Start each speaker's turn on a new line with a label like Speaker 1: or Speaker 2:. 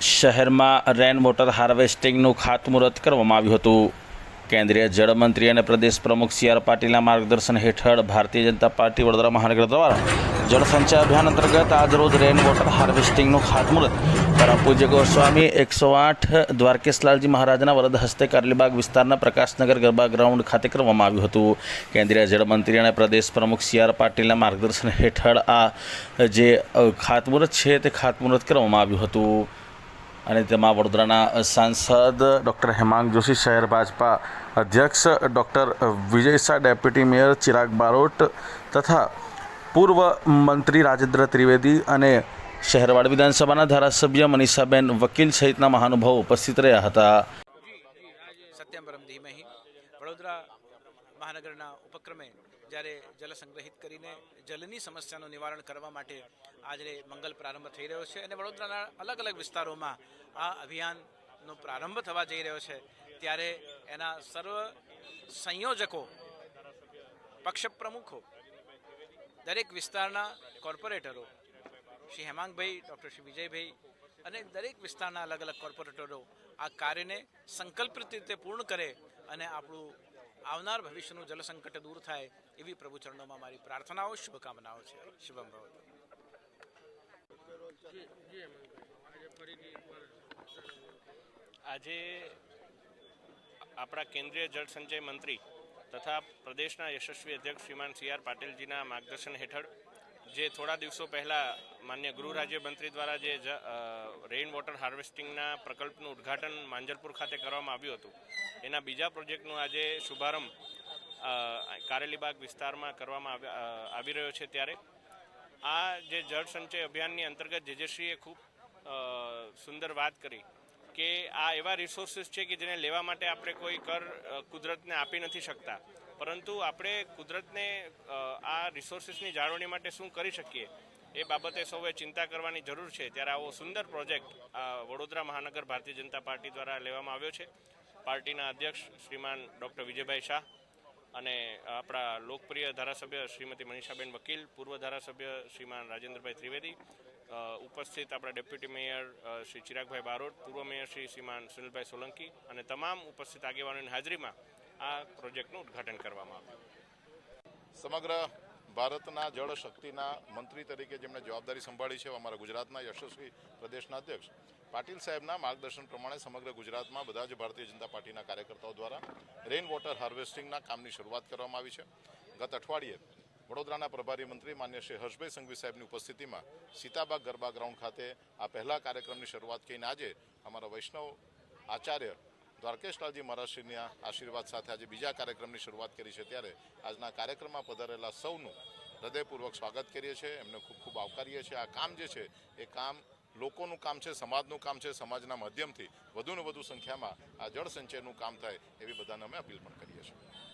Speaker 1: શહેરમાં rain water હાર્વેસ્ટિંગનું ખાતમુહૂર્ત કરવામાં આવ્યું હતું. કેન્દ્રીય જળમંત્રી અને પ્રદેશ પ્રમુખ સી આર પાટીલના માર્ગદર્શન હેઠળ ભારતીય જનતા પાર્ટી વડોદરા મહાનગર દ્વારા જળસંચય અભિયાન અંતર્ગત આજરોજ રેન વોટર હાર્વેસ્ટિંગનું ખાતમુહૂર્ત. પરમ પૂજ્ય ગોસ્વામી એકસો આઠ દ્વારકેશલાલજી મહારાજના વરદ હસ્તે કારલીબાગ વિસ્તારના પ્રકાશનગર ગરબા ગ્રાઉન્ડ ખાતે કરવામાં આવ્યું હતું. કેન્દ્રીય જળમંત્રી અને પ્રદેશ પ્રમુખ સી આર પાટીલના માર્ગદર્શન હેઠળ આ જે ખાતમુહૂર્ત છે તે ખાતમુહૂર્ત કરવામાં આવ્યું હતું. અને તેમાં વડોદરાના સાંસદ ડૉક્ટર હેમાંગ જોશી, શહેર ભાજપા અધ્યક્ષ doctor Vijay Shah, deputy mayor Chirag Barot તથા પૂર્વ મંત્રી રાજેન્દ્ર ત્રિવેદી અને શહેરવાડ વિધાનસભાના ધારાસભ્ય મનીષાબેન વકીલ સહિતના મહાનુભાવો ઉપસ્થિત રહ્યા હતા.
Speaker 2: સત્યમ પરમ વડોદરા મહાનગરના ઉપક્રમે જ્યારે જલ સંગ્રહિત કરીને જલની સમસ્યાનું નિવારણ કરવા માટે આજે મંગલ પ્રારંભ થઈ રહ્યો છે અને વડોદરાના અલગ અલગ વિસ્તારોમાં આ અભિયાનનો પ્રારંભ થવા જઈ રહ્યો છે, ત્યારે એના સર્વ સંયોજકો પક્ષ પ્રમુખો દરેક વિસ્તારના કોર્પોરેટરો, શ્રી હેમાંગભાઈ, ડૉક્ટર શ્રી વિજયભાઈ અને દરેક વિસ્તારના અલગ અલગ કોર્પોરેટરો આ કાર્યને સંકલ્પિત રીતે પૂર્ણ કરે અને આપણું આવનાર ભવિષ્યનું જલસંકટ દૂર થાય એવી પ્રભુ ચરણોમાં મારી પ્રાર્થનાઓ, શુભકામનાઓ છે. શુભમ ભવતુ.
Speaker 3: આજે આપણા કેન્દ્રીય જળ સંચય મંત્રી તથા પ્રદેશના યશસ્વી અધ્યક્ષ શ્રીમાન સી આર પાટીલજીના માર્ગદર્શન હેઠળ જે થોડા દિવસો પહેલા માન્ય ગૃહ રાજ્યમંત્રી દ્વારા જે રેઇન વોટર હાર્વેસ્ટિંગના પ્રકલ્પનું ઉદ્ઘાટન માંજલપુર ખાતે કરવામાં આવ્યું હતું, એના બીજા પ્રોજેક્ટનું આજે શુભારંભ કારેલીબાગ વિસ્તારમાં કરવામાં આવી રહ્યો છે ત્યારે. આ જે જળ સંચય અભિયાનની અંતર્ગત જેજેશ્રીએ ખૂબ સુંદર વાત કરી કે આ એવા રિસોર્સિસ છે કે જેને લેવા માટે આપણે કોઈ કર કુદરતને આપી નથી શકતા. પરંતુ આપણે કુદરતને આ રિસોર્સિસની જાળવણી માટે શું કરી શકીએ, એ બાબતે સૌએ ચિંતા કરવાની જરૂર છે. ત્યારે આવો સુંદર પ્રોજેક્ટ વડોદરા મહાનગર ભારતીય જનતા પાર્ટી દ્વારા લેવામાં આવ્યો છે. પાર્ટીના અધ્યક્ષ શ્રીમાન ડૉક્ટર વિજયભાઈ શાહ અને આપણા લોકપ્રિય ધારાસભ્ય શ્રીમતી મનીષાબેન વકીલ, પૂર્વ ધારાસભ્ય શ્રીમાન રાજેન્દ્રભાઈ ત્રિવેદી ઉપસ્થિત આપણા ડેપ્યુટી મેયર શ્રી ચિરાગભાઈ બારોટ, પૂર્વ મેયર શ્રી શ્રીમાન સુનિલભાઈ સોલંકી અને તમામ ઉપસ્થિત આગેવાનોની હાજરીમાં આ પ્રોજેક્ટનું ઉદ્ઘાટન કરવામાં આવ્યું.
Speaker 4: સમગ્ર ભારતના જળ શક્તિના મંત્રી તરીકે જેમણે જવાબદારી સંભાળી છે અમારા ગુજરાતના યશસ્વી પ્રદેશના અધ્યક્ષ પાટીલ સાહેબના માર્ગદર્શન પ્રમાણે સમગ્ર ગુજરાતમાં બધા જ ભારતીય જનતા પાર્ટીના કાર્યકર્તાઓ દ્વારા રેઇન વોટર હાર્વેસ્ટિંગના કામની શરૂઆત કરવામાં આવી છે. ગત અઠવાડિયે વડોદરાના પ્રભારી મંત્રી માન્ય શ્રી હર્ષભાઈ સંઘવી સાહેબની ઉપસ્થિતિમાં સીતાબાગ ગરબા ગ્રાઉન્ડ ખાતે આ પહેલા કાર્યક્રમની શરૂઆત કરીને આજે અમારા વૈષ્ણવ આચાર્ય દ્વારકેશલાલજી મહારાજશ્રીના આશીર્વાદ સાથે આજે બીજા કાર્યક્રમની શરૂઆત કરી છે. ત્યારે આજના કાર્યક્રમમાં પધારેલા સૌનું હૃદયપૂર્વક સ્વાગત કરીએ છીએ. એમને ખૂબ ખૂબ આવકારીએ છીએ. આ કામ જે છે, એ કામ લોકોનું કામ છે, સમાજનું કામ છે. સમાજના માધ્યમથી વધુને વધુ સંખ્યામાં આ જળ સંચયનું કામ થાય એવી બધાને અમે અપીલ પણ કરીએ છીએ.